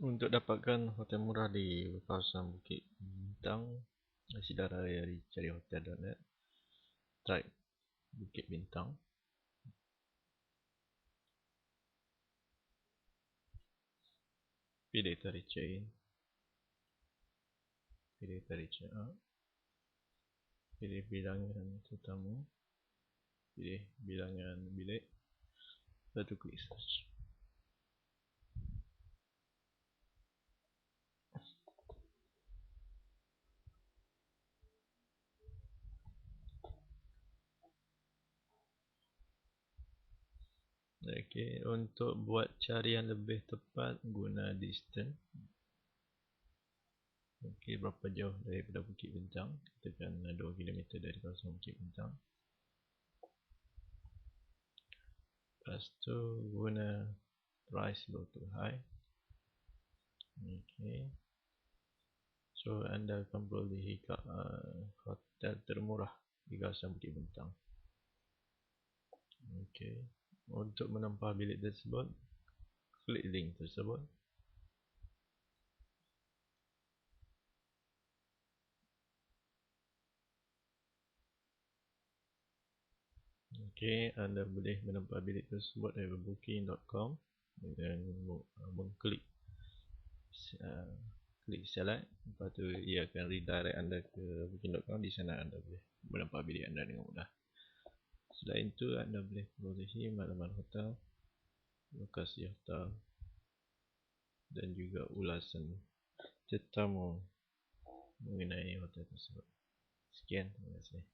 Untuk dapatkan hotel murah di kawasan Bukit Bintang, silakan dari cari hotel.net. Type Bukit Bintang. Pilih tarikh check-in. Pilih tarikh check-out. Pilih bilangan tetamu. Pilih bilangan bilik. Lepas tu klik search. Okey, untuk buat carian lebih tepat guna distance. Okey, berapa jauh daripada Bukit Bintang? Katakan 2 km dari kawasan Bukit Bintang. Lepas tu guna price low to high. Okey. So anda akan boleh uh, hotel termurah di kawasan Bukit Bintang. Okey. Untuk menempah bilik tersebut, klik link tersebut. Okey, anda boleh menempah bilik tersebut dari booking.com dengan mengklik uh, klik select lepas tu ia akan redirect anda ke booking.com di sana anda boleh menempah bilik anda dengan mudah. Selain itu anda boleh perolehi maklumat hotel, lokasi hotel dan juga ulasan tetamu mengenai hotel tersebut. Sekian, terima kasih.